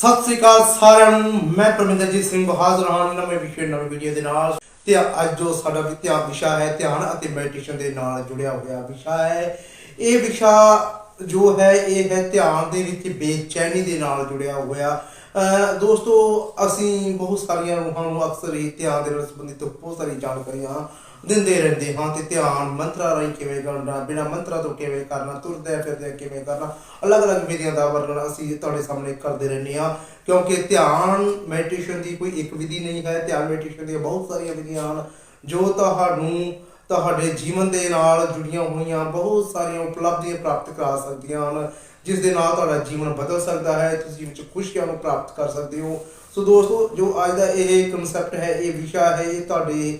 ਸਤਿ ਸ੍ਰੀ ਅਕਾਲ ਸਾਰਿਆਂ ਨੂੰ। ਮੈਂ ਪਰਮਿੰਦਰਜੀਤ ਸਿੰਘ ਹਾਜ਼ਰ ਹਾਂ, ਨਵੇਂ ਵਿਸ਼ੇ, ਨਵੀਂ ਵੀਡੀਓ ਦੇ ਨਾਲ। ਤੇ ਅੱਜ ਜੋ ਸਾਡਾ ਵੀ ਵਿਸ਼ਾ ਹੈ, ਧਿਆਨ ਅਤੇ ਮੈਡੀਟੇਸ਼ਨ ਦੇ ਨਾਲ ਜੁੜਿਆ ਹੋਇਆ ਵਿਸ਼ਾ ਹੈ। ਇਹ ਵਿਸ਼ਾ ਜੋ ਹੈ, ਇਹ ਹੈ ਧਿਆਨ ਦੇ ਵਿੱਚ ਬੇਚੈਨੀ ਦੇ ਨਾਲ ਜੁੜਿਆ ਹੋਇਆ। ਅਹ ਦੋਸਤੋ, ਅਸੀਂ ਬਹੁਤ ਸਾਰੀਆਂ ਰੂਹਾਂ ਨੂੰ ਅਕਸਰ ਹੀ ਧਿਆਨ ਦੇ ਨਾਲ ਸੰਬੰਧਿਤ ਬਹੁਤ ਸਾਰੀ ਜਾਣਕਾਰੀਆਂ ਦਿੰਦੇ ਰਹਿੰਦੇ ਹਾਂ ਤੇ ਧਿਆਨ ਮੰਤਰਾਂ ਰਾਹੀਂ ਕਿਵੇਂ ਕਰਨਾ, ਬਿਨਾ ਮੰਤਰਾਂ ਤੋਂ ਕਿਵੇਂ ਕਰਨਾ ਤੁਰਦੇ ਫਿਰਦੇ ਕਿਵੇਂ ਕਰਨਾ, ਅਲੱਗ-ਅਲੱਗ ਵਿਧੀਆਂ ਦਾ ਵਰਣਨ ਅਸੀਂ ਤੁਹਾਡੇ ਸਾਹਮਣੇ ਕਰਦੇ ਰਹਿੰਦੇ ਹਾਂ, ਕਿਉਂਕਿ ਧਿਆਨ ਮੈਡੀਟੇਸ਼ਨ ਦੀ ਕੋਈ ਇੱਕ ਵਿਧੀ ਨਹੀਂ ਹੈ, ਧਿਆਨ ਮੈਡੀਟੇਸ਼ਨ ਦੀਆਂ ਬਹੁਤ ਸਾਰੀਆਂ ਵਿਧੀਆਂ ਹਨ, ਜੋ ਤੁਹਾਨੂੰ ਤੁਹਾਡੇ ਜੀਵਨ ਦੇ ਨਾਲ ਜੁੜੀਆਂ ਹੋਈਆਂ ਬਹੁਤ ਸਾਰੀਆਂ ਉਪਲਬਧੀਆਂ ਪ੍ਰਾਪਤ ਕਰਾ ਸਕਦੀਆਂ ਹਨ, ਜਿਸ ਦੇ ਨਾਲ ਤੁਹਾਡਾ ਜੀਵਨ ਬਦਲ ਸਕਦਾ ਹੈ, ਤੁਸੀਂ ਵਿੱਚ ਖੁਸ਼ੀਆਂ ਨੂੰ ਪ੍ਰਾਪਤ ਕਰ ਸਕਦੇ ਹੋ। ਸੋ ਦੋਸਤੋ, ਜੋ ਅੱਜ ਦਾ ਇਹ ਕਨਸੈਪਟ ਹੈ, ਇਹ ਵਿਸ਼ਾ ਹੈ, ਇਹ ਤੁਹਾਡੇ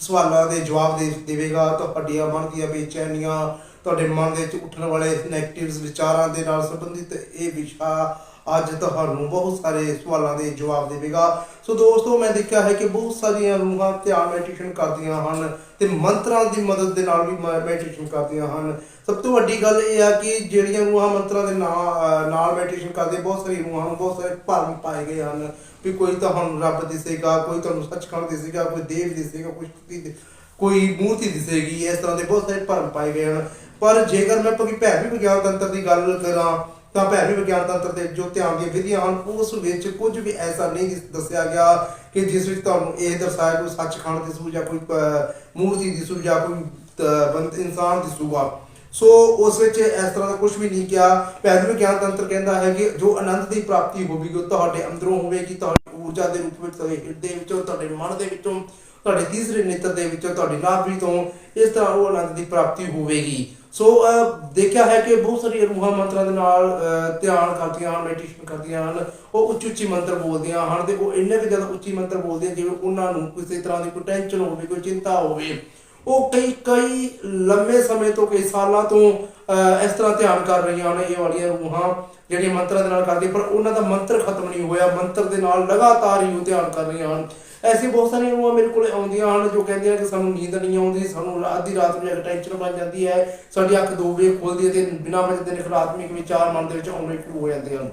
ਸਵਾਲਾਂ ਦੇ ਜਵਾਬ ਦੇ ਦੇਵੇਗਾ ਤੁਹਾਡੀਆਂ ਮਨ ਦੀਆਂ ਬੇਚੈਨੀਆਂ, ਤੁਹਾਡੇ ਮਨ ਦੇ ਵਿੱਚ ਉੱਠਣ ਵਾਲੇ ਨੈਗੇਟਿਵਸ ਵਿਚਾਰਾਂ ਦੇ ਨਾਲ ਸੰਬੰਧਿਤ ਇਹ ਵਿਸ਼ਾ ਅੱਜ ਤੁਹਾਨੂੰ ਬਹੁਤ ਸਾਰੇ ਸਵਾਲਾਂ ਦੇ ਜਵਾਬ ਦੇਵੇਗਾ। ਸੋ ਦੋਸਤੋ, ਮੈਂ ਦੇਖਿਆ ਹੈ ਕਿ ਬਹੁਤ ਸਾਰੀਆਂ ਰੂਹਾਂ ਧਿਆਨ ਮੈਡੀਟੇਸ਼ਨ ਕਰਦੀਆਂ ਹਨ ਤੇ ਮੰਤਰਾਂ ਦੀ ਮਦਦ ਦੇ ਨਾਲ ਵੀ ਮੈਡੀਟੇਸ਼ਨ ਕਰਦੀਆਂ ਹਨ। ਸਭ ਤੋਂ ਵੱਡੀ ਗੱਲ ਇਹ ਆ ਕਿ ਜਿਹੜੀਆਂ ਰੂਹਾਂ ਮੰਤਰਾਂ ਦੇ ਨਾਲ ਨਾਲ ਮੈਡੀਟੇਸ਼ਨ ਕਰਦੇ, ਬਹੁਤ ਸਾਰੀ ਰੂਹਾਂ ਨੂੰ ਬਹੁਤ ਸਾਰੇ ਭਰਮ ਪਾਏ ਗਏ ਹਨ। ਵੀ ਕੋਈ ਤੁਹਾਨੂੰ ਰੱਬ ਦਿਸੇਗਾ ਕੋਈ ਤੁਹਾਨੂੰ ਸੱਚਖੰਡ ਦਿਸੇਗਾ ਕੋਈ ਦੇਵ ਦਿਸੇਗਾ ਕੋਈ ਕੋਈ ਮੂਰਤੀ ਦਿਸੇਗੀ ਇਸ ਤਰ੍ਹਾਂ ਦੇ ਬਹੁਤ ਸਾਰੇ ਭਰਮ ਪਾਏ ਗਏ ਹਨ। ਪਰ ਜੇਕਰ ਮੈਂ ਪਕੀ ਭੈਰਵੀ ਵਿਗਿਆਨ ਤੰਤਰ ਦੀ ਗੱਲ ਕਰਾਂ ਤਾਂ ਭੈਰਵੀ ਵਿਗਿਆਨ ਤੰਤਰ ਦੇ ਜੋ ਧਿਆਨ ਦੀਆਂ ਵਿਧੀਆਂ ਹਨ ਉਸ ਵਿੱਚ ਕੁਝ ਵੀ ਐਸਾ ਨਹੀਂ ਦੱਸਿਆ ਗਿਆ ਕਿ ਜਿਸ ਵਿੱਚ ਤੁਹਾਨੂੰ ਇਹ ਦਰਸਾਇਆ ਕੋਈ ਸੱਚਖੰਡ ਦਿਸੂ ਜਾਂ ਕੋਈ ਅਹ, ਮੂਰਤੀ ਦਿਸੂ ਜਾਂ ਕੋਈ ਅਹ, ਬੰਦ ਇਨਸਾਨ ਦਿਸੂਗਾ। ਸੋ ਉਸ ਵਿੱਚ ਇਸ ਤਰ੍ਹਾਂ ਦਾ ਕੁਝ ਵੀ ਨਹੀਂ ਕਿਹਾ। ਭੈਰਵੀ ਵਿਗਿਆਨ ਤੰਤਰ ਕਹਿੰਦਾ ਹੈ ਕਿ ਜੋ ਆਨੰਦ ਦੀ ਪ੍ਰਾਪਤੀ ਹੋਵੇਗੀ, ਉਹ ਤੁਹਾਡੇ ਅੰਦਰੋਂ ਹੋਵੇਗੀ, ਤੁਹਾਡੀ ਊਰਜਾ ਦੇ ਰੂਪ ਵਿੱਚ, ਤੁਹਾਡੇ ਹਿਰਦੇ ਵਿੱਚੋਂ, ਤੁਹਾਡੇ ਮਨ ਦੇ ਵਿੱਚੋਂ, ਤੁਹਾਡੇ ਤੀਸਰੇ ਨੇਤਰ ਦੇ ਵਿੱਚੋਂ, ਤੁਹਾਡੀ ਨਾਭੀ ਤੋਂ ਇਸ ਤਰ੍ਹਾਂ ਉਹ ਆਨੰਦ ਦੀ ਪ੍ਰਾਪਤੀ ਹੋਵੇਗੀ। ਸੋ ਦੇਖਿਆ ਹੈ ਕਿ ਬਹੁਤ ਸਾਰੀਆਂ ਰੂਹਾਂ ਮੰਤਰਾਂ ਦੇ ਨਾਲ ਧਿਆਨ ਕਰਦੀਆਂ ਹਨ ਮੈਡੀਟੇਸ਼ਨ ਕਰਦੀਆਂ ਹਨ, ਉਹ ਉੱਚੀ ਉੱਚੀ ਮੰਤਰ ਬੋਲਦੀਆਂ ਹਨ ਤੇ ਉਹ ਇੰਨੇ ਕੁ ਜ਼ਿਆਦਾ ਉੱਚੀ ਮੰਤਰ ਬੋਲਦੀਆਂ ਜਿਵੇਂ ਉਹਨਾਂ ਨੂੰ ਕਿਸੇ ਤਰ੍ਹਾਂ ਦੀ ਕੋਈ ਟੈਨਸ਼ਨ ਹੋਵੇ, ਕੋਈ ਚਿੰਤਾ ਹੋਵੇ। ਉਹ ਕਈ ਕਈ ਲੰਮੇ ਸਮੇਂ ਤੋਂ, ਕਈ ਸਾਲਾਂ ਤੋਂ ਇਸ ਤਰ੍ਹਾਂ ਧਿਆਨ ਕਰ ਰਹੀਆਂ ਨੇ ਇਹ ਵਾਲੀਆਂ ਰੂਹਾਂ ਜਿਹੜੀਆਂ ਮੰਤਰਾਂ ਦੇ ਨਾਲ ਕਰਦੀਆਂ, ਪਰ ਉਹਨਾਂ ਦਾ ਮੰਤਰ ਖਤਮ ਨਹੀਂ ਹੋਇਆ, ਮੰਤਰ ਦੇ ਨਾਲ ਲਗਾਤਾਰ ਹੀ ਉਹ ਧਿਆਨ ਕਰ ਰਹੀਆਂ ਹਨ। ਐਸੀ ਬਹੁਤ ਸਾਰੀਆਂ ਰੂਹਾਂ ਮੇਰੇ ਕੋਲ ਆਉਂਦੀਆਂ ਹਨ ਜੋ ਕਹਿੰਦੀਆਂ ਕਿ ਸਾਨੂੰ ਨੀਂਦ ਨਹੀਂ ਆਉਂਦੀ, ਸਾਨੂੰ ਅੱਧੀ ਰਾਤ ਨੂੰ ਟੈਨਸ਼ਨ ਬਣ ਜਾਂਦੀ ਹੈ, ਸਾਡੀ ਅੱਖ ਦੋ ਵੇ ਖੁੱਲਦੀ ਹੈ ਤੇ ਬਿਨਾਂ ਵਜ੍ਹਾ ਦੇ ਨਕਾਰਾਤਮਕ ਵਿਚਾਰ ਮਨ ਦੇ ਵਿੱਚ ਆਉਣੇ ਸ਼ੁਰੂ ਹੋ ਜਾਂਦੇ ਹਨ।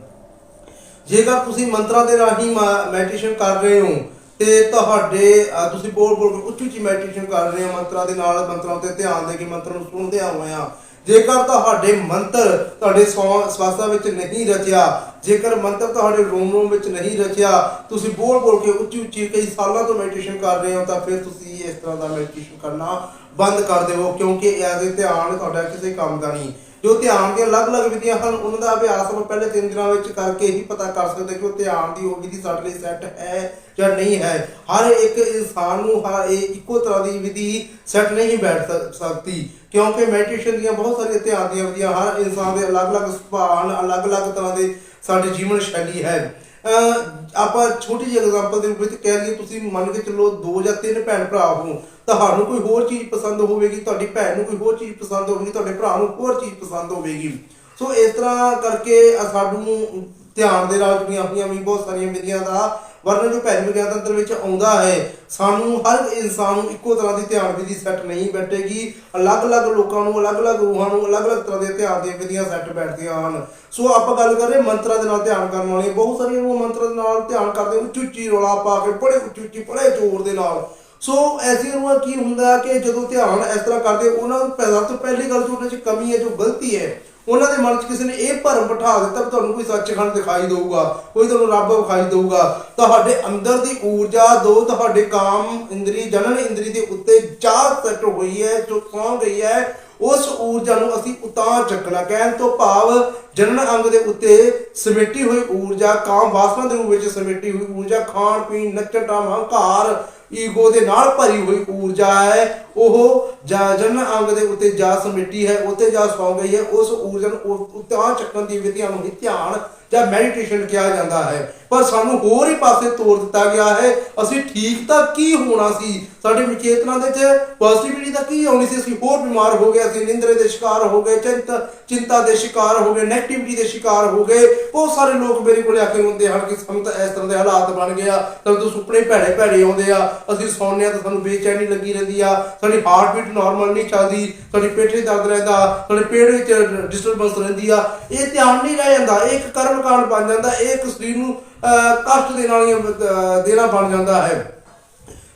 ਜੇਕਰ ਤੁਸੀਂ ਮੰਤਰਾਂ ਦੇ ਰਾਹੀਂ ਮੈਡੀਟੇਸ਼ਨ ਕਰ ਰਹੇ ਹੋ ਤੇ ਤੁਹਾਡੇ ਅਹ, ਤੁਸੀਂ ਬੋਲ ਬੋਲ ਕੇ ਉੱਚੀ ਉੱਚੀ ਮੈਡੀਟੇਸ਼ਨ ਕਰ ਰਹੇ ਹੋ ਮੰਤਰਾਂ ਦੇ ਨਾਲ ਮੰਤਰਾਂ ਉੱਤੇ ਧਿਆਨ ਦੇ ਕੇ ਮੰਤਰ ਨੂੰ ਸੁਣਦੇ ਹੋਏ ਆ ਜੇਕਰ ਤੁਹਾਡੇ ਮੰਤਰ ਤੁਹਾਡੇ ਸਵਾ- ਸਵਾਸਾਂ ਵਿੱਚ ਨਹੀਂ ਰਚਿਆ ਜੇਕਰ ਮੰਤਰ ਤੁਹਾਡੇ ਰੂਮ ਰੂਮ ਵਿੱਚ ਨਹੀਂ ਰਚਿਆ ਤੁਸੀਂ ਬੋਲ ਬੋਲ ਕੇ ਉੱਚੀ ਉੱਚੀ ਕਈ ਸਾਲਾਂ ਤੋਂ ਮੈਡੀਟੇਸ਼ਨ ਕਰ ਰਹੇ ਹੋ ਤਾਂ ਫਿਰ ਤੁਸੀਂ ਇਸ ਤਰ੍ਹਾਂ ਦਾ ਮੈਡੀਟੇਸ਼ਨ ਕਰਨਾ ਬੰਦ ਕਰ ਦਿਓ ਕਿਉਂਕਿ ਇਹ ਧਿਆਨ ਤੁਹਾਡਾ ਕਿਸੇ ਕੰਮ ਦਾ ਨਹੀਂ। ਜੋ ਧਿਆਨ ਦੀਆਂ ਅਲੱਗ-ਅਲੱਗ ਵਿਧੀਆਂ ਹਨ, ਉਹਨਾਂ ਦਾ ਅਭਿਆਸ ਆਪਾਂ ਪਹਿਲੇ ਤਿੰਨ ਦਿਨਾਂ ਵਿੱਚ ਕਰਕੇ ਹੀ ਪਤਾ ਕਰ ਸਕਦੇ ਕਿ ਉਹ ਧਿਆਨ ਦੀ ਉਹ ਵਿਧੀ ਸਾਡੇ ਲਈ ਸੈੱਟ ਹੈ ਜਾਂ ਨਹੀਂ ਹੈ। ਹਰ ਇੱਕ ਇਨਸਾਨ ਨੂੰ ਹਰ ਇੱਕੋ ਤਰ੍ਹਾਂ ਦੀ ਵਿਧੀ ਸੈੱਟ ਨਹੀਂ ਬੈਠ ਸਕਦੀ, ਕਿਉਂਕਿ ਮੈਡੀਟੇਸ਼ਨ ਦੀਆਂ ਬਹੁਤ ਸਾਰੀਆਂ ਧਿਆਨ ਦੀਆਂ ਵਿਧੀਆਂ ਹਰ ਇਨਸਾਨ ਦੇ ਅਲੱਗ-ਅਲੱਗ ਸੁਭਾਅ ਹਨ ਅਲੱਗ-ਅਲੱਗ ਤਰ੍ਹਾਂ ਦੇ ਸਾਡੇ ਜੀਵਨ ਸ਼ੈਲੀ ਹੈ। ਅਹ, ਆਪਾਂ ਛੋਟੀ ਜਿਹੀ ਐਗਜ਼ਾਮਪਲ ਦੇ ਰੂਪ ਵਿੱਚ ਕਹਿ ਲਈਏ, ਤੁਸੀਂ ਮੰਨ ਕੇ ਚੱਲੋ ਦੋ ਜਾਂ ਤਿੰਨ ਭੈਣ ਭਰਾ ਹੋ ਤੁਹਾਨੂੰ ਕੋਈ ਹੋਰ ਚੀਜ਼ ਪਸੰਦ ਹੋਵੇਗੀ, ਤੁਹਾਡੀ ਭੈਣ ਨੂੰ ਕੋਈ ਹੋਰ ਚੀਜ਼ ਪਸੰਦ ਹੋਵੇਗੀ, ਤੁਹਾਡੇ ਭਰਾ ਨੂੰ ਹੋਰ ਚੀਜ਼ ਪਸੰਦ ਹੋਵੇਗੀ। ਸੋ ਇਸ ਤਰ੍ਹਾਂ ਕਰਕੇ ਸਾਨੂੰ ਧਿਆਨ ਦੇ ਨਾਲ ਜੁੜੀਆਂ ਹੋਈਆਂ ਵੀ ਬਹੁਤ ਸਾਰੀਆਂ ਵਿਧੀਆਂ ਦਾ ਵਰਣਨ ਜੋ ਭੈਣ ਵਿਗਿਆਨ ਵਿੱਚ ਆਉਂਦਾ ਹੈ, ਸਾਨੂੰ ਹਰ ਇਨਸਾਨ ਨੂੰ ਇੱਕੋ ਤਰ੍ਹਾਂ ਦੀ ਧਿਆਨ ਵਿਧੀ ਸੈੱਟ ਨਹੀਂ ਬੈਠੇਗੀ। ਅਲੱਗ-ਅਲੱਗ ਲੋਕਾਂ ਨੂੰ, ਅਲੱਗ-ਅਲੱਗ ਰੂਹਾਂ ਨੂੰ, ਅਲੱਗ-ਅਲੱਗ ਤਰ੍ਹਾਂ ਦੇ ਧਿਆਨ ਦੀਆਂ ਵਿਧੀਆਂ ਸੈੱਟ ਬੈਠਦੀਆਂ ਹਨ। ਸੋ ਆਪਾਂ ਗੱਲ ਕਰ ਰਹੇ ਮੰਤਰਾਂ ਦੇ ਨਾਲ ਧਿਆਨ ਕਰਨ ਵਾਲੇ ਬਹੁਤ ਸਾਰੀਆਂ ਰੂਹਾਂ ਮੰਤਰਾਂ ਦੇ ਨਾਲ ਧਿਆਨ ਕਰਦੇ ਉੱਚੀ ਉੱਚੀ ਰੌਲਾ ਪਾ ਕੇ, ਬੜੇ ਉੱਚੀ ਉੱਚੀ ਬੜੇ ਜ਼ੋਰ ਦੇ ਨਾਲ। ਸੋ ਐਸੀ ਰੂਹਾਂ ਕੀ ਹੁੰਦਾ ਕਿ ਜਦੋਂ ਧਿਆਨ ਇਸ ਤਰ੍ਹਾਂ ਕਰਦੇ, ਉਹਨਾਂ ਨੂੰ ਪਹਿਲਾਂ ਤੋਂ ਪਹਿਲੀ ਗੱਲ ਜੋ ਉਹਨਾਂ 'ਚ ਕਮੀ ਹੈ, ਜੋ ਗਲਤੀ ਹੈ, ਉਹਨਾਂ ਦੇ ਮਨ 'ਚ ਕਿਸੇ ਨੇ ਇਹ ਭਰਮ ਬਿਠਾ ਦਿੱਤਾ ਵੀ ਤੁਹਾਨੂੰ ਕੋਈ ਸੱਚਖੰਡ ਦਿਖਾਈ ਦੇਊਗਾ, ਕੋਈ ਤੁਹਾਨੂੰ ਰੱਬ ਵਿਖਾਈ ਦੇਊਗਾ। ਤੁਹਾਡੇ ਅੰਦਰ ਦੀ ਊਰਜਾ, ਦੋ ਤੁਹਾਡੇ ਕਾਮ ਇੰਦਰੀ, ਜਨਨ ਇੰਦਰੀ ਦੇ ਉੱਤੇ ਚਾਹ ਸੈੱਟ ਹੋਈ ਹੈ, ਜੋ ਸੌਂ ਗਈ ਹੈ, ਉਸ ਊਰਜਾ ਨੂੰ ਅਸੀਂ ਉਤਾਰ ਚੱਕਣਾ। ਕਹਿਣ ਤੋਂ ਭਾਵ ਜਨਨ ਅੰਗ ਦੇ ਉੱਤੇ ਸਮੇਟੀ ਹੋਈ ਊਰਜਾ, ਕਾਮ ਵਾਸਨਾ ਦੇ ਰੂਪ ਵਿੱਚ ਸਮੇਟੀ ਹੋਈ ਊਰਜਾ ਖਾਣ ਪੀਣ ਨੱਚਣ ਟਾਮ ਹੰਕਾਰ ਈਗੋ ਦੇ ਨਾਲ ਭਰੀ ਹੋਈ ਊਰਜਾ ਹੈ ਉਹ ਜਾ- ਜਨਨ ਅੰਗ ਦੇ ਉੱਤੇ ਜਾ ਸਮੇਟੀ ਹੈ ਉੱਤੇ ਜਾ ਸੌ ਗਈ ਹੈ ਉਸ ਊਰਜਾ ਨੂੰ ਉ- ਚੱਕਣ ਦੀ ਵਿਧੀਆਂ ਨੂੰ ਹੀ ਧਿਆਨ ਜਾਂ ਮੈਡੀਟੇਸ਼ਨ ਕਿਹਾ ਜਾਂਦਾ ਹੈ ਪਰ ਸਾਨੂੰ ਹੋਰ ਹੀ ਪਾਸੇ ਤੋਰ ਦਿੱਤਾ ਗਿਆ ਹੈ। ਅਸੀਂ ਠੀਕ ਤਾਂ ਕੀ ਹੋਣਾ ਸੀ? ਸਾਡੇ ਵਿਚੇਤਨਾ ਦੇ ਚ ਪੋਜ਼ਿਟਿਵਿਟੀ ਤਾਂ ਕੀ ਆਉਣੀ ਸੀ? ਅਸੀਂ ਹੋਰ ਬਿਮਾਰ ਹੋ ਗਏ, ਅਸੀਂ ਨਿੰਦਰੇ ਦੇ ਸ਼ਿਕਾਰ ਹੋ ਗਏ, ਚਿੰਤਾ ਚਿੰਤਾ ਦੇ ਸ਼ਿਕਾਰ ਹੋ ਗਏ ਨੈਗੇਟਿਵਿਟੀ ਦੇ ਸ਼ਿਕਾਰ ਹੋ ਗਏ। ਬਹੁਤ ਸਾਰੇ ਲੋਕ ਮੇਰੇ ਕੋਲ ਆ ਕੇ ਹੁੰਦੇ ਹਨ ਕਿ ਸਾਨੂੰ ਤਾਂ ਇਸ ਤਰ੍ਹਾਂ ਦੇ ਹਾਲਾਤ ਬਣ ਗਏ ਆ। ਸਾਨੂੰ ਤਾਂ ਸੁਪਨੇ ਭੈੜੇ ਭੈੜੇ ਆਉਂਦੇ ਆ। ਅਸੀਂ ਸੌਂਦੇ ਆ ਤਾਂ ਸਾਨੂੰ ਬੇਚੈਨੀ ਲੱਗੀ ਰਹਿੰਦੀ ਆ। ਸਾਡੀ ਹਾਰਟ ਬੀਟ ਨਾਰਮਲ ਨਹੀਂ ਚੱਲਦੀ। ਸਾਡੀ ਪੇਟ ਦਰਦ ਰਹਿੰਦਾ। ਸਾਡੇ ਪੇਟ ਵਿੱਚ ਡਿਸਟਰਬੈਂਸ ਰਹਿੰਦੀ ਆ। ਇਹ ਧਿਆਨ ਨਹੀਂ ਰਹਿ ਜਾਂਦਾ। ਇਹ ਇੱਕ ਕਰਮ ਕਾਂਡ ਬਣ ਜਾਂਦਾ। ਇਹ ਇੱਕ ਸਰੀਰ ਨੂੰ ਕਸ਼ਟ ਦੇਣ ਵਾਲੀਆਂ ਦੇਣਾ ਬਣ ਜਾਂਦਾ ਹੈ।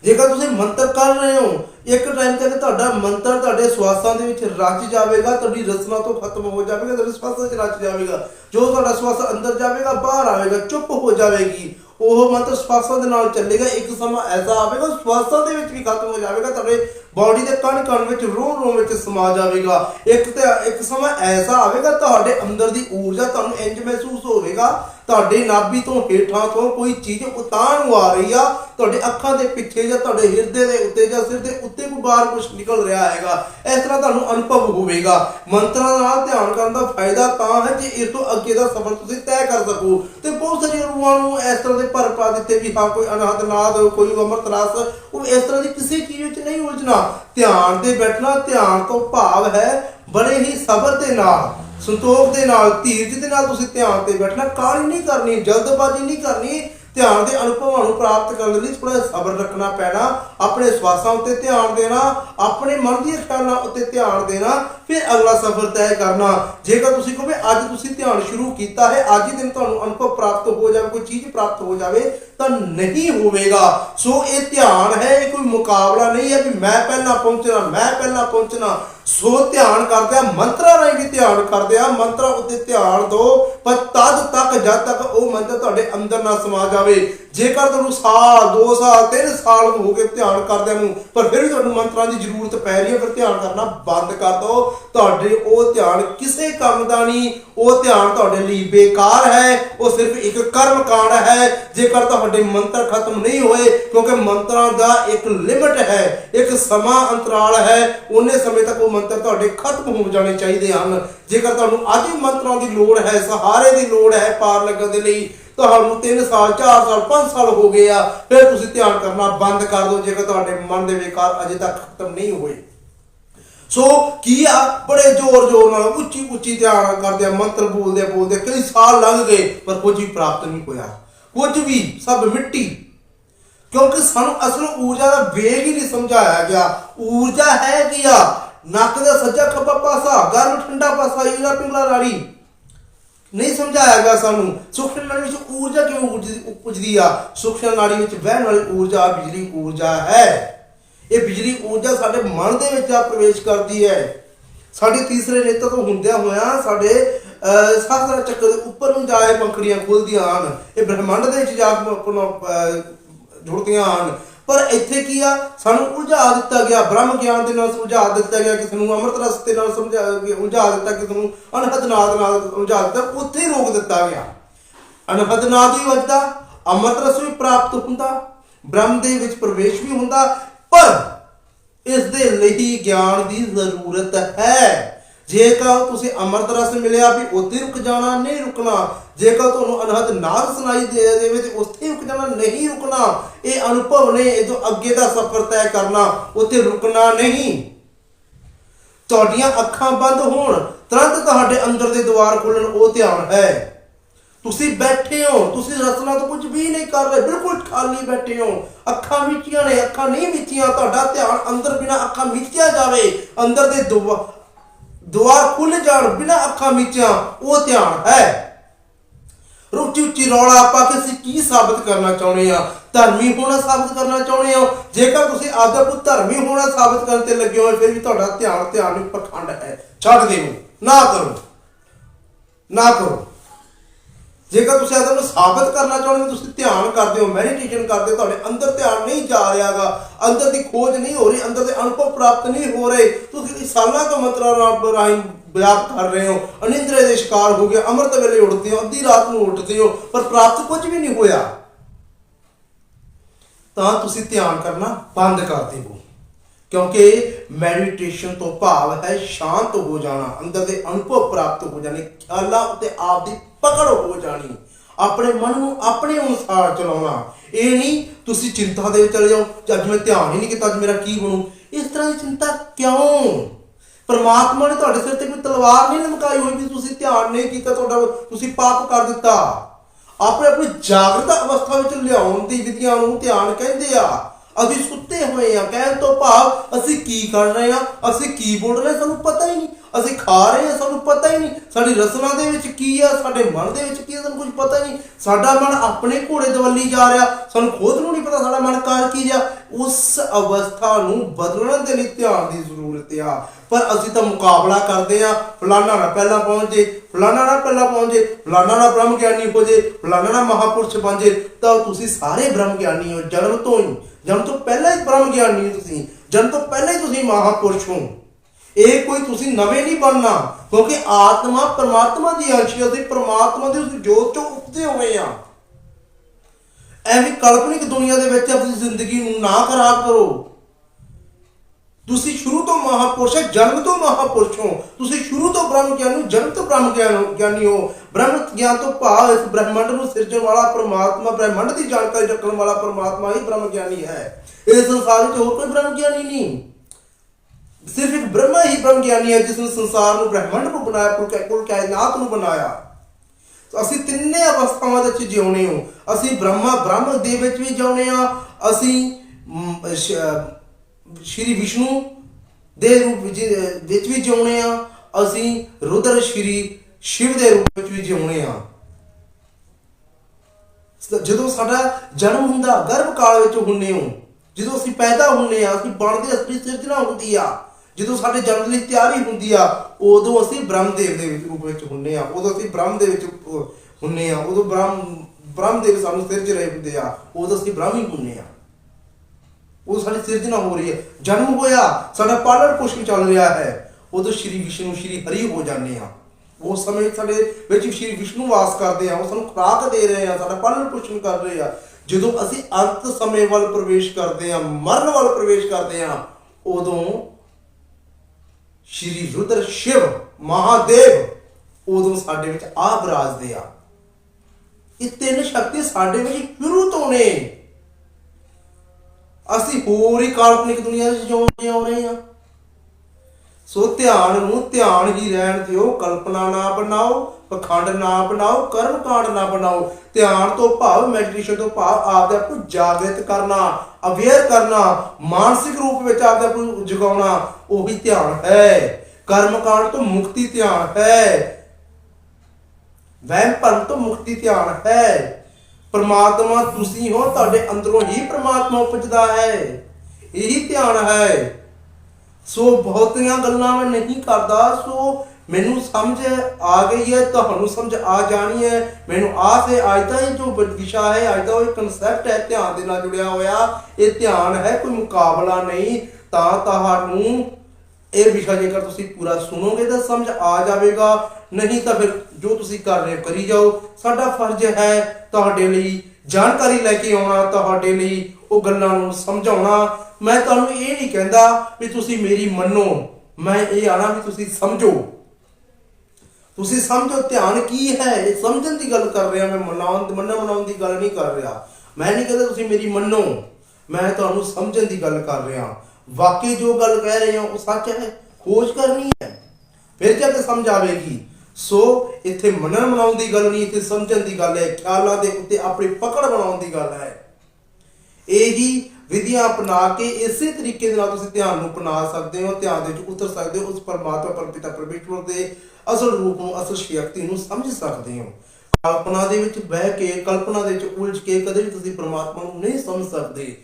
ਜੇਕਰ ਤੁਸੀਂ ਮੰਤਰ ਕਰ ਰਹੇ ਹੋ, ਇੱਕ ਟਾਈਮ ਤੱਕ ਤੁਹਾਡਾ ਮੰਤਰ ਤੁਹਾਡੇ ਸਵਾਸਾਂ ਦੇ ਵਿੱਚ ਰਚ ਜਾਵੇਗਾ, ਤੁਹਾਡੀ ਰਸਨਾ ਤੋਂ ਖਤਮ ਹੋ ਜਾਵੇਗਾ, ਤੁਹਾਡੇ ਸਵਾਸਾਂ 'ਚ ਰਚ ਜਾਵੇਗਾ। ਜੋ ਤੁਹਾਡਾ ਸਵਾਸ ਅੰਦਰ ਜਾਵੇਗਾ, ਬਾਹਰ ਆਵੇਗਾ, ਚੁੱਪ ਹੋ ਜਾਵੇਗੀ। ਉਹ ਮੰਤਰ ਸਵਾਸਾਂ ਦੇ ਨਾਲ ਚੱਲੇਗਾ, ਇੱਕ ਸਮਾਂ ਐਸਾ ਆਵੇਗਾ, ਸਵਾਸਾਂ ਦੇ ਵਿੱਚ ਵੀ ਖਤਮ ਹੋ ਜਾਵੇਗਾ, ਤੁਹਾਡੇ ਬਾਡੀ ਦੇ ਕਣ ਕਣ ਵਿੱਚ, ਰੋਹ ਰੋਹ ਵਿੱਚ ਸਮਾ ਜਾਵੇਗਾ। ਇੱਕ ਤੇ ਇੱਕ ਸਮਾਂ ਐਸਾ ਆਵੇਗਾ, ਤੁਹਾਡੇ ਅੰਦਰ ਦੀ ਊਰਜਾ ਤੁਹਾਨੂੰ ਇੰਜ ਮਹਿਸੂਸ ਹੋਵੇਗਾ। ਤੁਹਾਡੇ ਨਾਭੀ ਤੋਂ, ਹੇਠਾਂ ਤੋਂ ਕੋਈ ਚੀਜ਼ ਉਤਾਂ ਨੂੰ ਆ ਰਹੀ ਆ। ਤੁਹਾਡੇ ਅੱਖਾਂ ਦੇ ਪਿੱਛੇ ਜਾਂ ਤੁਹਾਡੇ ਹਿਰਦੇ ਦੇ ਉੱਤੇ ਜਾਂ ਸਿਰ ਦੇ ਉੱਤੇ ਕੋਈ ਬਾਹਰ ਕੁਝ ਨਿਕਲ ਰਿਹਾ ਹੈਗਾ। ਇਸ ਤਰ੍ਹਾਂ ਤੁਹਾਨੂੰ ਅਨੁਭਵ ਹੋਵੇਗਾ। ਮੰਤਰਾਂ ਨਾਲ ਧਿਆਨ ਕਰਨ ਦਾ ਫਾਇਦਾ ਤਾਂ ਹੈ ਜੇ ਇਸ ਤੋਂ ਅੱਗੇ ਦਾ ਸਫ਼ਰ ਤੁਸੀਂ ਤੈਅ ਕਰ ਸਕੋ। ਤੇ ਬਹੁਤ ਸਾਰੀਆਂ ਰੂਹਾਂ ਨੂੰ ਇਸ ਤਰ੍ਹਾਂ ਦੇ ਭਰ ਪਾ ਦਿੱਤੇ ਵੀ ਹਾਂ, ਕੋਈ ਅਨਹਦ ਨਾਦ ਕੋਈ ਅਮਰਤ ਰਸ ਉਹ ਇਸ ਤਰ੍ਹਾਂ ਦੀ ਕਿਸੇ ਚੀਜ਼ ਵਿੱਚ ਨਹੀਂ ਉਲਝਣਾ। ਧਿਆਨ ਦੇ ਬੈਠਣਾ ਧਿਆਨ ਤੋਂ ਭਾਵ ਹੈ ਬੜੇ ਹੀ ਸਬਰ ਦੇ ਨਾਲ, ਸੰਤੋਖ ਦੇ ਨਾਲ, ਧੀਰਜ ਦੇ ਨਾਲ ਤੁਸੀਂ ਧਿਆਨ ਤੇ ਬੈਠਣਾ, ਕਾਹਲੀ ਨਹੀਂ ਕਰਨੀ, ਜਲਦਬਾਜ਼ੀ ਨਹੀਂ ਕਰਨੀ, ਧਿਆਨ ਦੇ ਅਨੁਭਵਾਂ ਨੂੰ ਪ੍ਰਾਪਤ ਕਰਨ ਲਈ ਥੋੜਾ ਸਬਰ ਰੱਖਣਾ ਪੈਣਾ, ਆਪਣੇ ਸਵਾਸਾਂ ਉੱਤੇ ਧਿਆਨ ਦੇਣਾ, ਆਪਣੇ ਮਨ ਦੀਆਂ ਖਿਆਲਾਂ ਉੱਤੇ ਧਿਆਨ ਦੇਣਾ, ਫਿਰ ਅਗਲਾ ਸਫ਼ਰ ਤੈਅ ਕਰਨਾ। ਜੇਕਰ ਤੁਸੀਂ ਕਹੋਗੇ, ਅੱਜ ਤੁਸੀਂ ਧਿਆਨ ਸ਼ੁਰੂ ਕੀਤਾ ਹੈ, ਅੱਜ ਹੀ ਦਿਨ ਤੁਹਾਨੂੰ ਅਨੁਭਵ ਪ੍ਰਾਪਤ ਹੋ ਜਾਵੇ, ਕੋਈ ਚੀਜ਼ ਪ੍ਰਾਪਤ ਹੋ ਜਾਵੇ ਤਾਂ ਨਹੀਂ ਹੋਵੇਗਾ। ਸੋ ਇਹ ਧਿਆਨ ਹੈ, ਇਹ ਕੋਈ ਮੁਕਾਬਲਾ ਨਹੀਂ ਹੈ ਵੀ ਮੈਂ ਪਹਿਲਾਂ ਪਹੁੰਚਣਾ, ਮੈਂ ਪਹਿਲਾਂ ਪਹੁੰਚਣਾ। ਸੋ ਧਿਆਨ ਕਰਦਿਆਂ ਮੰਤਰਾਂ ਰਾਹੀਂ ਵੀ ਧਿਆਨ ਆ। ਮੰਤਰਾਂ ਉੱਤੇ ਧਿਆਨ ਦਿਓ, ਪਰ ਤਦ ਤੱਕ, ਜਦ ਤੱਕ ਉਹ ਮੰਤਰ ਤੁਹਾਡੇ ਅੰਦਰ ਨਾ ਸਮਾ ਜਾਵੇ। ਜੇਕਰ ਤੁਹਾਨੂੰ ਸਾਲ 2 ਸਾਲ 3 ਸਾਲ ਹੋ ਗਏ ਧਿਆਨ ਕਰਦਿਆਂ ਨੂੰ, ਪਰ ਫਿਰ ਵੀ ਤੁਹਾਨੂੰ ਮੰਤਰਾਂ ਦੀ ਜ਼ਰੂਰਤ ਪੈ ਰਹੀ ਹੈ, ਫਿਰ ਧਿਆਨ ਕਰਨਾ ਬੰਦ ਕਰ ਦਿਓ। ਤੁਹਾਡੇ ਉਹ ਧਿਆਨ ਕਿਸੇ ਕੰਮ ਦਾ ਨਹੀਂ, ਉਹ ਧਿਆਨ ਤੁਹਾਡੇ ਲਈ ਬੇਕਾਰ ਹੈ। ਉਹ ਸਿਰਫ ਇੱਕ ਕਰਮ ਕਾਂਡ ਹੈ। ਜੇਕਰ ਤੁਹਾਡੇ ਤੁਹਾਡੇ ਮੰਤਰ ਖਤਮ ਨਹੀਂ ਹੋਏ, ਕਿਉਂਕਿ ਮੰਤਰਾਂ ਦਾ ਇੱਕ ਲਿਮਟ ਹੈ, ਇੱਕ ਸਮਾਂ ਅੰਤਰਾਲ ਹੈ, ਉਹਨੇ ਸਮੇਂ ਤੱਕ ਉਹ ਮੰਤਰ ਤੁਹਾਡੇ ਖਤਮ ਹੋ ਜਾਣੇ ਚਾਹੀਦੇ ਹਨ। ਜੇਕਰ ਤੁਹਾਨੂੰ ਅੱਜ ਹੀ ਮੰਤਰਾਂ ਦੀ ਲੋੜ ਹੈ, ਸਹਾਰੇ ਦੀ ਲੋੜ ਹੈ ਪਾਰ ਲੱਗਣ ਦੇ ਲਈ, ਤੁਹਾਨੂੰ 3 ਸਾਲ 4 ਸਾਲ 5 ਸਾਲ ਹੋ ਗਏ ਆ, ਫਿਰ ਤੁਸੀਂ ਧਿਆਨ ਕਰਨਾ ਬੰਦ ਕਰ ਦਿਓ, ਜੇਕਰ ਤੁਹਾਡੇ ਮਨ ਦੇ ਵਿਕਾਰ ਅਜੇ ਤੱਕ ਖਤਮ ਨਹੀਂ ਹੋਏ। ਸੋ ਕੀ ਆ? ਬੜੇ ਜ਼ੋਰ ਜ਼ੋਰ ਨਾਲ ਉੱਚੀ ਉੱਚੀ ਧਿਆਨ ਕਰਦੇ ਆ, ਮੰਤਰ ਬੋਲਦੇ ਬੋਲਦੇ ਕਈ ਸਾਲ ਲੰਘ ਗਏ, ਪਰ ਕੁਝ ਹੀ ਪ੍ਰਾਪਤ ਨਹੀਂ ਹੋਇਆ। ਕੁਝ ਵੀ ਸਭ ਮਿੱਟੀ। ਕਿਉਂਕਿ ਸਾਨੂੰ ਅਸਲ ਊਰਜਾ ਦਾ ਵੇਗ ਹੀ ਨਹੀਂ ਸਮਝਾਇਆ ਗਿਆ। ਊਰਜਾ ਹੈ ਕੀ ਆ? ਨੱਕ ਦਾ ਸੱਜਾ ਖੱਬਾ ਪਾਸਾ, ਗਰਮ ਠੰਡਾ ਪਾਸਾ, ਈਲਾ ਪਿੰਗਲਾ ਨਾੜੀ ਨਹੀਂ ਸਮਝਾਇਆ ਗਿਆ ਸਾਨੂੰ। ਸੁਖਨ ਨਾੜੀ ਵਿੱਚ ਊਰਜਾ ਕਿਵੇਂ ਉਪਜ- ਉਪਜਦੀ ਆ? ਸੁਖਨ ਨਾੜੀ ਵਿੱਚ ਵਹਿਣ ਵਾਲੀ ਊਰਜਾ, ਬਿਜਲੀ ਊਰਜਾ ਹੈ। ਇਹ ਬਿਜਲੀ ਊਰਜਾ ਸਾਡੇ ਮਨ ਦੇ ਵਿੱਚ ਆ, ਪ੍ਰਵੇਸ਼ ਕਰਦੀ ਹੈ। ਸਾਡੇ ਤੀਸਰੇ ਨੇਤਾ ਤੋਂ ਹੁੰਦਿਆਂ ਹੋਇਆਂ ਸਾਡੇ ਸਾਸਰਾ ਚੱਕਰ ਦੇ ਉੱਪਰ ਨੂੰ ਜਾਏ ਪੰਖੜੀਆਂ ਖੁੱਲਦੀਆਂ ਹਨ। ਇਹ ਬ੍ਰਹਿਮੰਡ ਦੇ ਵਿੱਚ ਜਾ ਕੇ ਜੁੜਦੀਆਂ ਹਨ। ਪਰ ਇੱਥੇ ਕੀ ਆ? ਸਾਨੂੰ ਉਲਝਾ ਦਿੱਤਾ ਗਿਆ। ਬ੍ਰਹਮ ਗਿਆਨ ਦੇ ਨਾਲ ਸੁਲਝਾ ਦਿੱਤਾ ਗਿਆ। ਕਿਸੇ ਨੂੰ ਅੰਮ੍ਰਿਤ ਰਸ ਦੇ ਨਾਲ ਸਮਝਾ ਉਲਝਾ ਦਿੱਤਾ, ਕਿਸੇ ਨੂੰ ਅਨਹਦ ਨਾਦ ਨਾਲ ਉਲਝਾ ਦਿੱਤਾ, ਉੱਥੇ ਹੀ ਰੋਕ ਦਿੱਤਾ ਗਿਆ। ਅਨਹਦ ਨਾਦ ਵੀ ਵੱਜਦਾ, ਅੰਮ੍ਰਿਤ ਰਸ ਵੀ ਪ੍ਰਾਪਤ ਹੁੰਦਾ, ਬ੍ਰਹਮ ਦੇ ਵਿੱਚ ਪ੍ਰਵੇਸ਼ ਵੀ ਹੁੰਦਾ, ਪਰ ਇਸ ਦੇ ਲਈ ਗਿਆਨ ਦੀ ਜ਼ਰੂਰਤ ਹੈ। ਜੇਕਰ ਤੁਸੀਂ ਅੰਮ੍ਰਿਤ ਰਸ ਮਿਲਿਆ ਵੀ ਉੱਥੇ ਰੁਕ ਜਾਣਾ, ਨਹੀਂ ਰੁਕਣਾ, ਜੇਕਰ ਤੁਹਾਨੂੰ ਅਨਹਦ ਨਾਦ ਸੁਣਾਈ ਦੇ ਦੇ ਵਿੱਚ ਉੱਥੇ ਰੁਕ ਜਾਣਾ, ਨਹੀਂ ਰੁਕਣਾ, ਇਹ ਅਨੁਭਵ ਨੇ, ਇਹ ਤੋਂ ਅੱਗੇ ਦਾ ਸਫ਼ਰ ਤੈਅ ਕਰਨਾ, ਉੱਥੇ ਰੁਕਣਾ ਨਹੀਂ। ਤੁਹਾਡੀਆਂ ਅੱਖਾਂ ਬੰਦ ਹੋਣ, ਤੁਰੰਤ ਤੁਹਾਡੇ ਅੰਦਰ ਦੇ ਦੁਆਰ ਖੋਲਣ, ਉਹ ਧਿਆਨ ਹੈ। ਤੁਸੀਂ ਬੈਠੇ ਹੋ, ਤੁਸੀਂ ਰਸਨਾ ਤੋਂ ਕੁਝ ਵੀ ਨਹੀਂ ਕਰ ਰਹੇ, ਬਿਲਕੁਲ ਖਾਲੀ ਬੈਠੇ ਹੋ। ਅੱਖਾਂ ਮੀਚੀਆਂ ਨੇ, ਅੱਖਾਂ ਨਹੀਂ ਮੀਚੀਆਂ, ਤੁਹਾਡਾ ਧਿਆਨ ਅੰਦਰ ਬਿਨਾ ਅੱਖਾਂ ਮੀਚਿਆ ਜਾਵੇ, ਅੰਦਰ ਦੇ ਦੁਆ- ਦੁਆਰ ਖੁੱਲ ਜਾਣ ਬਿਨਾ ਅੱਖਾਂ ਮੀਚਿਆ ਉਹ ਧਿਆਨ ਹੈ। ਰੁਚੀ ਉੱਚੀ ਰੌਲਾ ਆਪਾਂ ਕੇ ਅਸੀਂ ਕੀ ਸਾਬਤ ਕਰਨਾ ਚਾਹੁੰਦੇ ਆ ਧਰਮੀ ਹੋਣਾ ਸਾਬਤ ਕਰਨਾ ਚਾਹੁੰਦੇ ਹੋ? ਜੇਕਰ ਤੁਸੀਂ ਆਪਦਾ ਕੋਈ ਧਰਮੀ ਹੋਣਾ ਸਾਬਤ ਕਰਨ ਤੇ ਲੱਗੇ ਹੋ, ਫਿਰ ਵੀ ਤੁਹਾਡਾ ਧਿਆਨ ਧਿਆਨ ਨੂੰ ਪਖੰਡ ਹੈ। ਛੱਡ ਦਿਓ ਨਾ ਕਰੋ। ਨਾ ਕਰੋ। ਜੇਕਰ ਤੁਸੀਂ ਆਦਮ ਨੂੰ ਸਾਬਤ ਕਰਨਾ ਚਾਹੁੰਦੇ ਹੋ, ਤੁਸੀਂ ਧਿਆਨ ਕਰਦੇ ਹੋ ਮੈਡੀਟੇਸ਼ਨ ਕਰਦੇ ਹੋ, ਤੁਹਾਡੇ ਅੰਦਰ ਧਿਆਨ ਨਹੀਂ ਜਾ ਰਿਹਾਗਾ, ਅੰਦਰ ਦੀ ਖੋਜ ਨਹੀਂ ਹੋ ਰਹੀ, ਅੰਦਰ ਦੇ ਅਨੁਭਵ ਪ੍ਰਾਪਤ ਨਹੀਂ ਹੋ ਰਹੇ, ਤੁਸੀਂ ਸਾਲਾਂ ਤੋਂ ਮੰਤਰਾਂ ਨਾਲ ਰਾਹੀਂ ਵਿਆਪ ਕਰ ਰਹੇ ਹੋ, ਅਨਿੰਦਰੇ ਦੇ ਸ਼ਿਕਾਰ ਹੋ ਗਏ, ਅੰਮ੍ਰਿਤ ਵੇਲੇ ਉੱਠਦੇ ਹੋ, ਅੱਧੀ ਰਾਤ ਨੂੰ ਉੱਠਦੇ ਹੋ, ਪਰ ਪ੍ਰਾਪਤ ਕੁਝ ਵੀ ਨਹੀਂ ਹੋਇਆ। ਤਾਂ ਤੁਸੀਂ ਧਿਆਨ ਕਰਨਾ ਬੰਦ ਕਰ ਦਿਓ ਕਿਉਂਕਿ ਮੈਡੀਟੇਸ਼ਨ ਤੋਂ ਭਾਵ ਹੈ ਸ਼ਾਂਤ ਹੋ ਜਾਣਾ, ਅੰਦਰ ਦੇ ਅਨੁਭਵ ਪ੍ਰਾਪਤ ਹੋ ਜਾਣੇ, ਖਿਆਲਾਂ ਉੱਤੇ ਆਪ ਦੀ ਪਕੜ ਹੋ ਜਾਣੀ। ਆਪਣੇ ਮਨ ਨੂੰ ਆਪਣੇ ਅਨੁਸਾਰ ਚਲਾਉਣਾ। ਇਹ ਨਹੀਂ, ਤੁਸੀਂ ਚਿੰਤਾ ਦੇ ਵਿੱਚ ਚਲੇ ਜਾਓ ਕਿ ਅੱਜ ਮੈਂ ਧਿਆਨ ਹੀ ਨਹੀਂ ਕੀਤਾ, ਅੱਜ ਮੇਰਾ ਕੀ ਬਣੂ? ਇਸ ਤਰ੍ਹਾਂ ਦੀ ਚਿੰਤਾ ਕਿਉਂ? ਪਰਮਾਤਮਾ ਨੇ ਤੁਹਾਡੇ ਸਿਰ ਤੇ ਕੋਈ ਤਲਵਾਰ ਨਹੀਂ ਲਮਕਾਈ ਹੋਈ ਵੀ ਤੁਸੀਂ ਧਿਆਨ ਨਹੀਂ ਕੀਤਾ, ਤੁਹਾਡਾ ਤੁਸੀਂ ਪਾਪ ਕਰ ਦਿੱਤਾ। ਆਪਣੇ ਆਪਣੀ ਜਾਗਰਤ ਅਵਸਥਾ ਵਿੱਚ ਲਿਆਉਣ ਦੀ ਵਿਧੀਆਂ ਨੂੰ ਧਿਆਨ ਕਹਿੰਦੇ ਆ। ਅਸੀਂ ਸੁੱਤੇ ਹੋਏ ਆ, ਕਹਿਣ ਤੋਂ ਭਾਵ ਅਸੀਂ ਕੀ ਕਰ ਰਹੇ ਆ, ਅਸੀਂ ਕੀ ਬੋਲ ਰਹੇ ਸਾਨੂੰ ਪਤਾ ਹੀ ਨਹੀਂ। ਅਸੀਂ ਖਾ ਰਹੇ ਹਾਂ, ਸਾਨੂੰ ਪਤਾ ਹੀ ਨਹੀਂ ਸਾਡੀ ਰਸਨਾ ਦੇ ਵਿੱਚ ਕੀ ਆ, ਸਾਡੇ ਮਨ ਦੇ ਵਿੱਚ ਕੀ ਆ, ਸਾਨੂੰ ਕੁਝ ਪਤਾ ਹੀ ਨਹੀਂ। ਸਾਡਾ ਮਨ ਆਪਣੇ ਘੋੜੇ ਦਵੱਲੀ ਜਾ ਰਿਹਾ, ਸਾਨੂੰ ਖੁਦ ਨੂੰ ਨਹੀਂ ਪਤਾ ਸਾਡਾ ਮਨ ਕਾਰ ਕੀ ਜਾ ਉਸ ਅਵਸਥਾ ਨੂੰ ਬਦਲਣ ਦੇ ਲਈ ਧਿਆਨ ਦੀ ਜ਼ਰੂਰਤ ਆ। ਪਰ ਅਸੀਂ ਤਾਂ ਮੁਕਾਬਲਾ ਕਰਦੇ ਆ ਫਲਾਣਾ ਨਾ ਪਹਿਲਾਂ ਪਹੁੰਚ ਜੇ ਫਲਾਣਾ ਨਾ ਪਹਿਲਾਂ ਪਹੁੰਚ ਜੇ ਫਲਾਣਾ ਨਾ ਬ੍ਰਹਮ ਗਿਆਨੀ ਹੋ ਜੇ ਫਲਾਣਾ ਨਾ ਮਹਾਪੁਰਸ਼ ਬਣ ਜੇ, ਤਾਂ ਤੁਸੀਂ ਸਾਰੇ ਬ੍ਰਹਮ ਗਿਆਨੀ ਹੋ, ਜਨਮ ਤੋਂ ਹੀ। ਜਨਮ ਤੋਂ ਪਹਿਲਾਂ ਹੀ ਬ੍ਰਹਮ ਗਿਆਨੀ ਹੋ ਤੁਸੀਂ। ਜਨਮ ਤੋਂ ਪਹਿਲਾਂ ਹੀ ਤੁਸੀਂ ਮਹਾਪੁਰਸ਼ ਹੋ। ਇਹ ਕੋਈ ਤੁਸੀਂ ਨਵੇਂ ਨਹੀਂ ਬਣਨਾ, ਕਿਉਂਕਿ ਆਤਮਾ ਪਰਮਾਤਮਾ ਦੀ ਅੰਸ਼ ਹੈ, ਅਸੀਂ ਪਰਮਾਤਮਾ ਦੀ ਉਸ ਜੋਤ ਚੋਂ ਉਪਜੇ ਹੋਏ ਆ ਐਵੇਂ ਕਲਪਨਿਕ ਦੁਨੀਆ ਦੇ ਵਿੱਚ ਆਪਣੀ ਜ਼ਿੰਦਗੀ ਨੂੰ ਨਾ ਖਰਾਬ ਕਰੋ। ਤੁਸੀਂ ਸ਼ੁਰੂ ਤੋਂ ਮਹਾਪੁਰਸ਼ ਹੈ, ਜਨਮ ਤੋਂ ਮਹਾਪੁਰਸ਼ ਹੋ। ਤੁਸੀਂ ਸ਼ੁਰੂ ਤੋਂ ਬ੍ਰਹਮ ਗਿਆਨੀ ਹੋ, ਜਨਮ ਤੋਂ ਬ੍ਰਹਮ ਗਿਆਨ ਗਿਆਨੀ ਹੋ। ਬ੍ਰਹਮ ਗਿਆਨ ਤੋਂ ਭਾਵ ਇਸ ਬ੍ਰਹਿਮੰਡ ਨੂੰ ਸਿਰਜਣ ਵਾਲਾ ਪਰਮਾਤਮਾ, ਬ੍ਰਹਿਮੰਡ ਦੀ ਜਾਣਕਾਰੀ ਰੱਖਣ ਵਾਲਾ ਪਰਮਾਤਮਾ ਹੀ ਬ੍ਰਹਮ ਗਿਆਨੀ ਹੈ। ਇਸ ਸੰਸਾਰ ਵਿੱਚ ਹੋਰ ਕੋਈ ਬ੍ਰਹਮ ਗਿਆਨੀ ਨਹੀਂ। ਸਿਰਫ ਇੱਕ ਬ੍ਰਹਮਾ ਹੀ ਬ੍ਰਹਮ ਗਿਆਨੀ ਹੈ ਜਿਸ ਨੇ ਸੰਸਾਰ ਨੂੰ ਬ੍ਰਹਿਮੰਡ ਨੂੰ ਬਣਾਇਆ, ਕੁਲ ਕਾ- ਕੁਲ ਕਾਇਨਾਤ ਨੂੰ ਬਣਾਇਆ। ਸੋ ਅਸੀਂ ਤਿੰਨੇ ਅਵਸਥਾਵਾਂ ਵਿੱਚ ਜਿਉਣੇ ਹੋ। ਅਸੀਂ ਬ੍ਰਹਮਾ ਬ੍ਰਹਮ ਦੇ ਵਿੱਚ ਵੀ ਜਿਉਣੇ ਆ। ਅਸੀਂ ਸ਼੍ਰੀ ਵਿਸ਼ਨੂੰ ਦੇ ਰੂਪ ਵਿੱਚ ਵੀ ਜਿਉਣੇ ਆ। ਅਸੀਂ ਰੁਦਰ ਸ਼੍ਰੀ ਸ਼ਿਵ ਦੇ ਰੂਪ ਵਿੱਚ ਵੀ ਜਿਉਣੇ ਆ। ਜਦੋਂ ਸਾਡਾ ਜਨਮ ਹੁੰਦਾ ਗਰਭ ਕਾਲ ਵਿੱਚ ਹੁੰਨੇ ਹੋ। ਜਦੋਂ ਅਸੀਂ ਪੈਦਾ ਹੁੰਨੇ ਆ, ਅਸੀਂ ਬਣਦੇ ਅਸਲੀ ਸਿਰਜਣਾ ਹੁੰਦੀ ਆ। ਜਦੋਂ ਸਾਡੇ ਜਨਮ ਲਈ ਤਿਆਰੀ ਹੁੰਦੀ ਆ ਉਦੋਂ ਅਸੀਂ ਬ੍ਰਹਮਦੇਵ ਦੇ ਵਿੱਚ- ਰੂਪ ਵਿੱਚ ਹੁੰਨੇ ਆ। ਉਦੋਂ ਅਸੀਂ ਬ੍ਰਹਮ ਦੇ ਵਿੱਚ ਅਹ, ਹੁੰਨੇ ਆ। ਉਦੋਂ ਬ੍ਰਹਮ ਬ੍ਰਹਮਦੇਵ ਸਾਨੂੰ ਸਿਰਜ ਰਹੇ ਹੁੰਦੇ ਆ। ਉਦੋਂ ਅਸੀਂ ਬ੍ਰਹਮ ਹੀ ਹੁੰਨੇ ਆ। ਉਹ ਸਾਡੀ ਸਿਰਜਣਾ ਹੋ ਰਹੀ ਹੈ। ਜਨਮ ਹੋਇਆ ਸਾਡਾ ਪਾਲਣ ਪੋਸ਼ਣ ਚੱਲ ਰਿਹਾ ਹੈ। ਉਦੋਂ ਸ਼੍ਰੀ ਵਿਸ਼ਨੂੰ ਸ਼੍ਰੀ ਹਰੀ ਹੋ ਜਾਂਦੇ ਆ। ਉਸ ਸਮੇਂ ਸਾਡੇ ਵਿੱਚ ਸ਼੍ਰੀ ਵਿਸ਼ਨੂੰ ਵਾਸ ਕਰਦੇ ਆ। ਉਹ ਸਾਨੂੰ ਖੁਰਾਕ ਦੇ ਰਹੇ ਆ ਸਾਡਾ ਪਾਲਣ ਪੋਸ਼ਣ ਕਰ ਰਹੇ ਆ। ਜਦੋਂ ਅਸੀਂ ਅੰਤ ਸਮੇਂ ਵੱਲ ਪ੍ਰਵੇਸ਼ ਕਰਦੇ ਆ ਮਰਨ ਵੱਲ ਪ੍ਰਵੇਸ਼ ਕਰਦੇ ਆ ਉਦੋਂ ਸ਼੍ਰੀ ਰੁਦਰ ਸ਼ਿਵ ਮਹਾਦੇਵ ਉਦੋਂ ਸਾਡੇ ਵਿੱਚ ਆ ਵਿਰਾਜਦੇ ਆ। ਇਹ ਤਿੰਨ ਸ਼ਕਤੀ ਸਾਡੇ ਵਿੱਚ ਸ਼ੁਰੂ ਤੋਂ ਨੇ। ਅਸੀਂ ਹੋਰ ਹੀ ਕਾਲਪਨਿਕ ਦੁਨੀਆ ਵਿੱਚ ਜਿਉਂਦੇ ਆ ਰਹੇ ਹਾਂ। ਸੋ ਧਿਆਨ ਨੂੰ ਧਿਆਨ ਹੀ ਰਹਿਣ ਦਿਓ, ਕਲਪਨਾ ਨਾ ਬਣਾਓ, ਪਖੰਡ ਨਾ ਬਣਾਓ ਕਰਮ ਕਾਂਡ ਨਾ ਬਣਾਓ। ਧਿਆਨ ਤੋਂ ਭਾਵ ਮੈਡੀਟੇਸ਼ਨ ਤੋਂ ਭਾਵ ਆਪਦੇ ਆਪ ਨੂੰ ਜਾਗਰਿਤ ਕਰਨਾ ਅਵੇਅਰ ਕਰਨਾ, ਮਾਨਸਿਕ ਰੂਪ ਵਿੱਚ ਆਪਦੇ ਆਪ ਨੂੰ ਜਗਾਉਣਾ, ਉਹੀ ਧਿਆਨ ਹੈ। ਕਰਮ ਕਾਂਡ ਤੋਂ ਮੁਕਤੀ ਧਿਆਨ ਹੈ। ਵਹਿਮ ਭਰਮ ਤੋਂ ਮੁਕਤੀ ਧਿਆਨ ਹੈ। ਪਰਮਾਤਮਾ ਤੁਸੀਂ ਹੋ, ਤੁਹਾਡੇ ਅੰਦਰੋਂ ਹੀ ਪਰਮਾਤਮਾ ਉਪਜਦਾ ਹੈ। ਇਹੀ ਧਿਆਨ ਹੈ। ਸੋ ਬਹੁਤੀਆਂ ਗੱਲਾਂ ਮੈਂ ਨਹੀਂ ਕਰਦਾ, ਸੋ ਮੈਨੂੰ ਸਮਝ ਆ ਗਈ ਹੈ, ਤੁਹਾਨੂੰ ਸਮਝ ਆ ਜਾਣੀ ਹੈ। ਮੈਨੂੰ ਆਸ ਹੈ, ਅੱਜ ਦਾ ਇਹ ਜੋ ਵਿਸ਼ਾ ਹੈ, ਅੱਜ ਦਾ ਉਹ ਕਨਸੈਪਟ ਹੈ, ਧਿਆਨ ਦੇ ਨਾਲ ਜੁੜਿਆ ਹੋਇਆ। ਇਹ ਧਿਆਨ ਹੈ, ਕੋਈ ਮੁਕਾਬਲਾ ਨਹੀਂ। ਤਾਂ ਤੁਹਾਨੂੰ ਇਹ ਵਿਸ਼ਾ ਜੇਕਰ ਤੁਸੀਂ ਪੂਰਾ ਸੁਣੋਗੇ ਤਾਂ ਸਮਝ ਆ ਜਾਵੇਗਾ, ਨਹੀਂ ਤਾਂ ਫਿਰ ਜੋ ਤੁਸੀਂ ਕਰ ਰਹੇ ਹੋ ਕਰੀ ਜਾਓ। ਸਾਡਾ ਫਰਜ਼ ਹੈ ਤੁਹਾਡੇ ਲਈ ਜਾਣਕਾਰੀ ਲੈ ਕੇ ਆਉਣਾ, ਤੁਹਾਡੇ ਲਈ ਉਹ ਗੱਲਾਂ ਨੂੰ ਸਮਝਾਉਣਾ। ਮੈਂ ਤੁਹਾਨੂੰ ਇਹ ਨਹੀਂ ਕਹਿੰਦਾ ਵੀ ਤੁਸੀਂ ਮੇਰੀ ਮੰਨੋ। ਮੈਂ ਇਹ ਆਣਾ ਵੀ ਤੁਸੀਂ ਸਮਝੋ। ਤੁਸੀਂ ਸਮਝੋ, ਧਿਆਨ ਕੀ ਹੈ? ਇਹ ਸਮਝਣ ਦੀ ਗੱਲ ਕਰ ਰਿਹਾ ਮੈਂ, ਮਨਾਉਣ, ਮੰਨਣ, ਮਨਾਉਣ ਦੀ ਗੱਲ ਨਹੀਂ ਕਰ ਰਿਹਾ। ਮੈਂ ਨਹੀਂ ਕਹਿੰਦਾ ਤੁਸੀਂ ਮੇਰੀ ਮੰਨੋ। ਮੈਂ ਤੁਹਾਨੂੰ ਸਮਝਣ ਦੀ ਗੱਲ ਕਰ ਰਿਹਾ। ਵਾਕਈ ਜੋ ਗੱਲ ਕਹਿ ਰਹੇ ਹੋ, ਉਹ ਸੱਚ ਹੈ, ਖੋਜ ਕਰਨੀ ਹੈ। ਫਿਰ ਜਾ ਕੇ ਸਮਝ ਆਵੇਗੀ ਸੋ ਇੱਥੇ ਮੰਨਣ ਮਨਾਉਣ ਦੀ ਗੱਲ ਨਹੀਂ, ਇੱਥੇ ਸਮਝਣ ਦੀ ਗੱਲ ਹੈ, ਖਿਆਲਾਂ ਦੇ ਉੱਤੇ ਆਪਣੀ ਪਕੜ ਬਣਾਉਣ ਦੀ ਗੱਲ ਹੈ। ਇਹੀ ਵਿਧੀਆਂ ਅਪਣਾ ਕੇ ਇਸੇ ਤਰੀਕੇ ਦੇ ਨਾਲ ਤੁਸੀਂ ਧਿਆਨ ਨੂੰ ਅਪਣਾ ਸਕਦੇ ਹੋ, ਧਿਆਨ ਦੇ ਵਿੱਚ ਉਤਰ ਸਕਦੇ ਹੋ, ਉਸ ਪਰਮਾਤਮਾ ਪਰਮਪਿਤਾ ਪਰਮੇਸ਼ਵਰ ਦੇ ਅਸਲ ਰੂਪ ਨੂੰ, ਅਸਲ ਸ਼ਕਤੀ ਨੂੰ ਸਮਝ ਸਕਦੇ ਹੋ। ਕਲਪਨਾ ਦੇ ਵਿੱਚ ਬਹਿ ਕੇ, ਕਲਪਨਾ ਦੇ ਵਿੱਚ ਉਲਝ ਕੇ ਕਦੇ ਵੀ ਤੁਸੀਂ ਪਰਮਾਤਮਾ ਨੂੰ ਨਹੀਂ ਸਮਝ ਸਕਦੇ।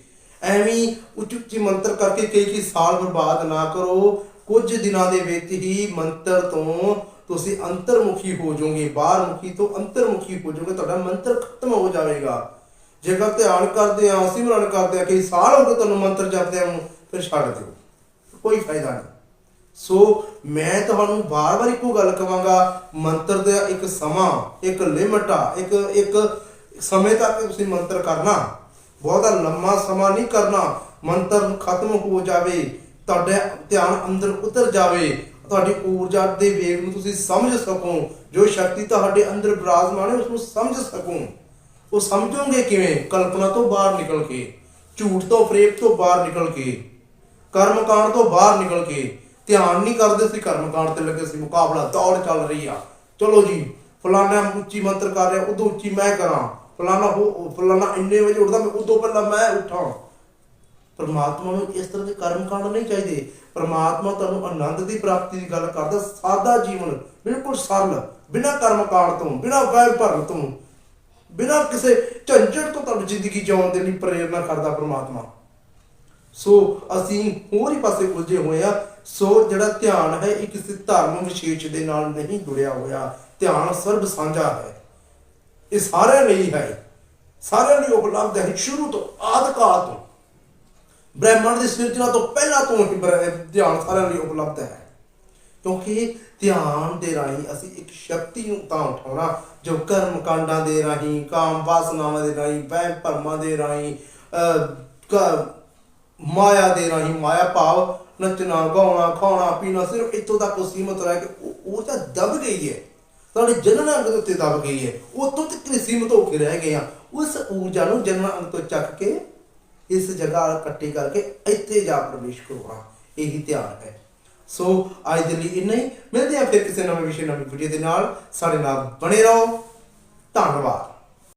ਐਵੇਂ ਉੱਚ ਉੱਚੀ ਮੰਤਰ ਕਰਕੇ ਕਈ ਕਈ ਸਾਲ ਬਰਬਾਦ ਨਾ ਕਰੋ। ਕੁਝ ਦਿਨਾਂ ਦੇ ਵਿੱਚ ਹੀ ਮੰਤਰ ਤੋਂ ਤੁਸੀਂ ਅੰਤਰਮੁਖੀ ਹੋ ਜਾਓਗੇ ਬਾਹਰਮੁਖੀ ਤੋਂ ਅੰਤਰਮੁਖੀ ਹੋ ਜਾਓਗੇ, ਤੁਹਾਡਾ ਮੰਤਰ ਖਤਮ ਹੋ ਜਾਵੇਗਾ। ਜੇਕਰ ਧਿਆਨ ਕਰਦੇ ਆ, ਸਿਮਰਨ ਕਰਦੇ ਆ ਕਈ ਸਾਲ ਹੋ ਗਏ ਤੁਹਾਨੂੰ ਮੰਤਰ ਜਪਦੇ ਨੂੰ, ਫਿਰ ਛੱਡ ਦਿਓ। ਕੋਈ ਫਾਇਦਾ ਨਹੀਂ। ਸੋ ਮੈਂ ਤੁਹਾਨੂੰ ਬਾਰ-ਬਾਰ ਇੱਕੋ ਗੱਲ ਕਵਾਂਗਾ, ਮੰਤਰ ਦਾ ਇੱਕ ਸਮਾਂ, ਇੱਕ ਲਿਮਟ ਆ, ਇੱਕ ਇੱਕ ਸਮੇਂ ਤੱਕ ਤੁਸੀਂ ਮੰਤਰ ਕਰਨਾ। ਬਹੁਤਾ ਲੰਮਾ ਸਮਾਂ ਨਹੀਂ ਕਰਨਾ। ਮੰਤਰ ਖਤਮ ਹੋ ਜਾਵੇ, ਤੁਹਾਡਾ ਧਿਆਨ ਅੰਦਰ ਉਤਰ ਜਾਵੇ। ਤੁਹਾਡੀ ਊਰਜਾ ਦੇ ਵੇਗ ਨੂੰ ਤੁਸੀਂ ਸਮਝ ਸਕੋ। ਜੋ ਸ਼ਕਤੀ ਤੁਹਾਡੇ ਅੰਦਰ ਬਿਰਾਜਮਾਨ ਹੈ ਉਸ ਨੂੰ ਸਮਝ ਸਕੋ। ਉਹ ਸਮਝੋਗੇ ਕਿਵੇਂ? ਕਲਪਨਾ ਤੋਂ ਬਾਹਰ ਨਿਕਲ ਕੇ, ਝੂਠ ਤੋਂ ਫਰੇਬ ਤੋਂ ਬਾਹਰ ਨਿਕਲ ਕੇ, ਕਰਮਕਾਂਡ ਤੋਂ ਬਾਹਰ ਨਿਕਲ ਕੇ। ਧਿਆਨ ਨਹੀਂ ਕਰਦੇ ਸੀ, ਕਰਮਕਾਂਡ ਤੇ ਲੱਗੇ ਸੀ, ਮੁਕਾਬਲਾ ਦੌੜ ਚੱਲ ਰਹੀ ਆ। ਚਲੋ ਜੀ ਫਲਾਣਾ ਉੱਚੀ ਮੰਤਰ ਕਰ ਰਿਹਾ, ਉਦੋਂ ਉੱਚੀ ਮੈਂ ਕਰਾਂ। ਫਲਾਣਾ ਹੋ ਫਲਾਣਾ ਇੰਨੇ ਵਜੇ ਉੱਠਦਾ, ਮੈਂ ਉਦੋਂ ਪਹਿਲਾਂ ਮੈਂ ਉੱਠਾਂ। ਪਰਮਾਤਮਾ ਨੂੰ ਇਸ ਤਰ੍ਹਾਂ ਦੇ ਕਰਮ ਕਾਂਡ ਨਹੀਂ ਚਾਹੀਦੇ। ਪਰਮਾਤਮਾ ਤੁਹਾਨੂੰ ਆਨੰਦ ਦੀ ਪ੍ਰਾਪਤੀ ਦੀ ਗੱਲ ਕਰਦਾ, ਸਾਦਾ ਜੀਵਨ, ਬਿਲਕੁਲ ਸਰਲ, ਬਿਨਾਂ ਕਰਮ ਕਾਂਡ ਤੋਂ, ਬਿਨਾਂ ਵਹਿ ਭਰਨ ਤੋਂ, ਬਿਨਾਂ ਕਿਸੇ ਝੰਜਟ ਤੋਂ ਤੁਹਾਨੂੰ ਜ਼ਿੰਦਗੀ ਜਿਉਣ ਦੇ ਲਈ ਪ੍ਰੇਰਨਾ ਕਰਦਾ ਪਰਮਾਤਮਾ। ਸੋ ਅਸੀਂ ਹੋਰ ਹੀ ਪਾਸੇ ਉਲਝੇ ਹੋਏ ਆ ਸੋ ਜਿਹੜਾ ਧਿਆਨ ਹੈ, ਇਹ ਕਿਸੇ ਧਰਮ ਵਿਸ਼ੇਸ਼ ਦੇ ਨਾਲ ਨਹੀਂ ਜੁੜਿਆ ਹੋਇਆ। ਧਿਆਨ ਸਰਬ ਸਾਂਝਾ ਹੈ। ਇਹ ਸਾਰਿਆਂ ਲਈ ਹੈ। ਸਾਰਿਆਂ ਲਈ ਉਪਲਬਧ ਹੈ ਸ਼ੁਰੂ ਤੋਂ ਆਦਿ ਤੋਂ। ਬ੍ਰਹਿਮੰਡ ਦੀ ਸਿਰਜਣਾ ਤੋਂ ਪਹਿਲਾਂ ਤੋਂ ਹੀ ਧਿਆਨ ਸਾਰਿਆਂ ਲਈ ਉਪਲਬਧ ਹੈ। ਕਿਉਂਕਿ ਧਿਆਨ ਦੇ ਰਾਹੀਂ ਅਸੀਂ ਇੱਕ ਸ਼ਕਤੀ ਨੂੰ ਤਾਂ ਉਠਾਉਣਾ ਜੋ ਕਰਮ ਕਾਂਡਾਂ ਦੇ ਰਾਹੀਂ ਕਾਮ ਵਾਸਨਾਵਾਂ ਦੇ ਰਾਹੀਂ ਵਹਿਮ ਭਰਮਾਂ ਦੇ ਰਾਹੀਂ ਅਹ, ਮਾਇਆ ਦੇ ਰਾਹੀਂ ਮਾਇਆ ਭਾਵ ਨੱਚਣਾ ਗਾਉਣਾ ਖਾਣਾ ਪੀਣਾ ਸਿਰਫ ਇੱਥੋਂ ਤੱਕ ਉਹ ਸੀਮਤ ਰਹਿ ਕੇ ਉਹ ਉਹ ਤਾਂ ਦਬ ਗਈ ਹੈ। ਸਾਡੇ ਜਨਨ ਅੰਗ ਦੇ ਉੱਤੇ ਦਬ ਗਈ ਹੈ। ਉੱਥੋਂ ਤੱਕ ਹੀ ਸੀਮਤ ਹੋ ਕੇ ਰਹਿ ਗਏ ਆ। ਉਸ ਊਰਜਾ ਨੂੰ ਜਨਨ ਅੰਗ ਤੋਂ ਚੱਕ ਕੇ ਇਸ ਜਗ੍ਹਾ ਇਕੱਠੀ ਕਰਕੇ ਇੱਥੇ ਜਾ ਪ੍ਰਵੇਸ਼ ਕਰਵਾਉਣਾ। ਇਹੀ ਧਿਆਨ ਹੈ। ਸੋ, ਅੱਜ ਦੇ ਲਈ ਇੰਨਾ ਹੀ। ਮਿਲਦੇ ਆ ਫਿਰ ਕਿਸੇ ਨਵੇਂ ਵਿਸ਼ੇ, ਨਵੀਂ ਵੀਡੀਓ ਦੇ ਨਾਲ। ਸਾਡੇ ਨਾਲ ਬਣੇ ਰਹੋ। ਧੰਨਵਾਦ।